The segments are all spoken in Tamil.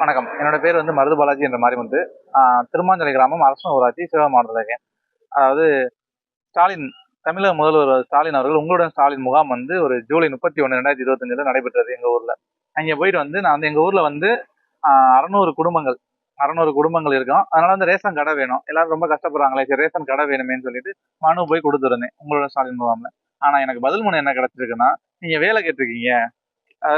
வணக்கம். என்னோட பேர் வந்து மருது பாலாஜி என்ற மாதிரி வந்து திருமாஞ்சலை கிராமம் அரசு ஊராட்சி சிவகங்கை மாவட்டத்தில் இருக்கேன் அதாவது ஸ்டாலின் தமிழக முதல்வர் ஸ்டாலின் அவர்கள் உங்களுடன் ஸ்டாலின் முகாம் வந்து ஒரு ஜூலை முப்பத்தி ஒன்று ரெண்டாயிரத்தி இருபத்தஞ்சில் நடைபெற்றது எங்கள் ஊரில். அங்கே போயிட்டு வந்து நான் வந்து எங்கள் ஊரில் வந்து அறநூறு குடும்பங்கள் அறநூறு குடும்பங்கள் இருக்கும். அதனால வந்து ரேஷன் கடை வேணும். எல்லாரும் ரொம்ப கஷ்டப்படுறாங்களே சரி ரேஷன் கடை வேணுமேன்னு சொல்லிட்டு மனு போய் கொடுத்துருந்தேன் உங்களோட ஸ்டாலின் முகாமில். ஆனால் எனக்கு பதில் மனு என்ன கிடச்சிருக்குன்னா நீங்கள் வேலை கேட்டிருக்கீங்க.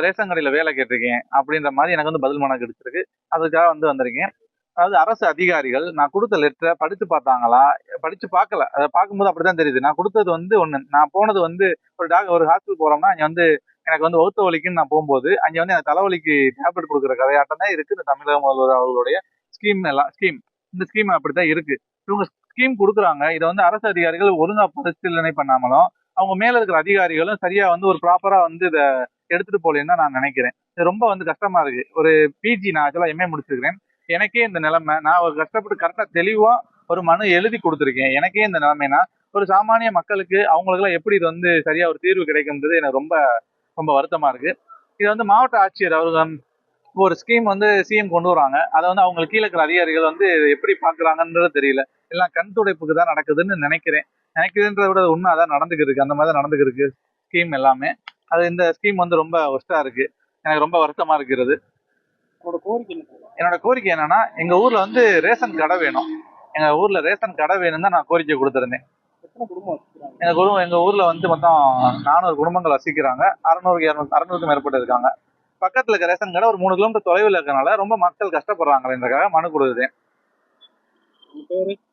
ரேஷன் கடையில் வேலை கேட்டிருக்கேன் அப்படின்ற மாதிரி எனக்கு வந்து பதில் மனம் கிடைச்சிருக்கு. அதுக்காக வந்து வந்திருக்கேன். அதாவது அரசு அதிகாரிகள் நான் கொடுத்த லெட்டரை படித்து பார்த்தாங்களா? படித்து பார்க்கல. அதை பார்க்கும்போது அப்படிதான் தெரியுது. நான் கொடுத்தது வந்து ஒன்று நான் போனது வந்து ஒரு டாக் ஒரு ஹாஸ்பிட்டல் போகிறோம்னா அங்கே வந்து எனக்கு வந்து ஒத்த வலிக்குன்னு நான் போகும்போது அங்கே வந்து எனக்கு தலைவலிக்கு டேப்லெட் கொடுக்குற கதையாட்டம் தான் இருக்குது இந்த தமிழக முதல்வர் அவர்களுடைய ஸ்கீம் எல்லாம் ஸ்கீம் இந்த ஸ்கீம் அப்படி தான் இருக்குது இவங்க ஸ்கீம் கொடுக்குறாங்க. இதை வந்து அரசு அதிகாரிகள் ஒழுங்கா பரிசீலனை பண்ணாமலும் அவங்க மேல இருக்கிற அதிகாரிகளும் சரியா வந்து ஒரு ப்ராப்பரா வந்து இதை எடுத்துட்டு போலேன்னு தான் நான் நினைக்கிறேன். இது ரொம்ப வந்து கஷ்டமா இருக்கு. ஒரு பிஜி நான் ஆக்சுவலா எம்ஏ முடிச்சிருக்கிறேன். எனக்கே இந்த நிலைமை நான் ஒரு கஷ்டப்பட்டு கரெக்டா தெளிவா ஒரு மனு எழுதி கொடுத்துருக்கேன். எனக்கே இந்த நிலைமைனா ஒரு சாமானிய மக்களுக்கு அவங்களுக்குலாம் எப்படி இது வந்து சரியா ஒரு தீர்வு கிடைக்கும்ன்றது எனக்கு ரொம்ப ரொம்ப வருத்தமா இருக்கு. இது வந்து மாவட்ட ஆட்சியர் அவர்கள் ஒரு ஸ்கீம் வந்து சிஎம் கொண்டு வராங்க. அதை வந்து அவங்களுக்கு கீழே இருக்கிற அதிகாரிகள் வந்து எப்படி பாக்குறாங்கன்றது தெரியல. எல்லாம் கண் துடைப்புக்கு தான் நடக்குதுன்னு நினைக்கிறேன். நினைக்கிறேன்றத விட உண்மை அதான் நடந்துக்கிட்டு அந்த மாதிரி தான் நடந்துக்கிருக்கு ஸ்கீம் எல்லாமே. அது இந்த ஸ்கீம் வந்து ரொம்ப ஒஸ்டா இருக்கு. எனக்கு ரொம்ப வருத்தமா இருக்கிறது? என்னோட கோரிக்கை என்னன்னா எங்க ஊர்ல வந்து ரேஷன் கடை வேணும். எங்க ஊர்ல ரேஷன் கடை வேணும் தான் நான் கோரிக்கை கொடுத்திருந்தேன். எங்க குடும்பம் எங்க ஊர்ல வந்து மொத்தம் நானூறு குடும்பங்கள் வசிக்கிறாங்க. அறுநூறு இரநூறு அறுநூறுக்கும் மேற்பட்டு இருக்காங்க. பக்கத்துல இருக்க ரேஷன் கடை ஒரு மூணு கிலோமீட்டர் தொலைவில் இருக்கனால ரொம்ப மக்கள் கஷ்டப்படுறாங்களேன்றக்காக மனு பேரு?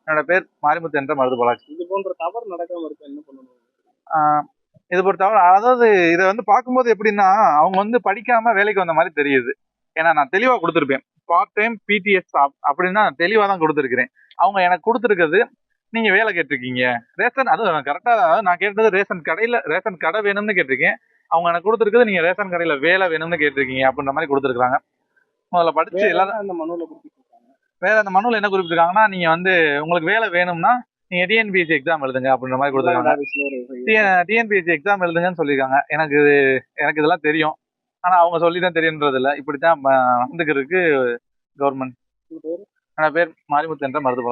என்னோட பேர் மாரிமுத்து என்ற மருது பாலாஜி. இது போன்ற தவறு நடக்காம இருக்க? என்ன பண்ணணும்? இது பொறுத்தவரை அதாவது இதை வந்து பார்க்கும்போது எப்படின்னா அவங்க வந்து படிக்காம வேலைக்கு வந்த மாதிரி தெரியுது. ஏன்னா நான் தெளிவா கொடுத்துருப்பேன். பார்ட் டைம் பிடிஎஸ் அப்படின்னா நான் தெளிவா தான் கொடுத்துருக்கிறேன். அவங்க எனக்கு கொடுத்துருக்கிறது நீங்க வேலை கேட்டிருக்கீங்க. ரேஷன் அதுவும் கரெக்டா நான் கேட்டது ரேஷன் கடையில ரேஷன் கடை வேணும்னு கேட்டிருக்கேன். அவங்க எனக்கு கொடுத்துருக்கிறது நீங்க ரேஷன் கடையில வேலை வேணும்னு கேட்டிருக்கீங்க அப்படின்ற மாதிரி கொடுத்துருக்காங்க முதல்ல படிச்சு எல்லாரும் அந்த மனுவில் வேற அந்த மனுவில் என்ன குறிப்பிட்டிருக்காங்கன்னா நீங்க வந்து உங்களுக்கு வேலை வேணும்னா நீங்க டிஎன்பிஎஸ்சி எக்ஸாம் எழுதுங்க அப்படின்ற மாதிரி கொடுத்துருக்காங்க. டிஎன்பிஎஸ்சி எக்ஸாம் எழுதுங்கன்னு சொல்லியிருக்காங்க. எனக்கு எனக்கு இதெல்லாம் தெரியும். ஆனா அவங்க சொல்லி தான் தெரியுன்றது இல்லை இப்படித்தான் வந்துக்கிறதுக்கு கவர்மெண்ட் என்னோட பேர் மாரிமுத்து என்ற மருது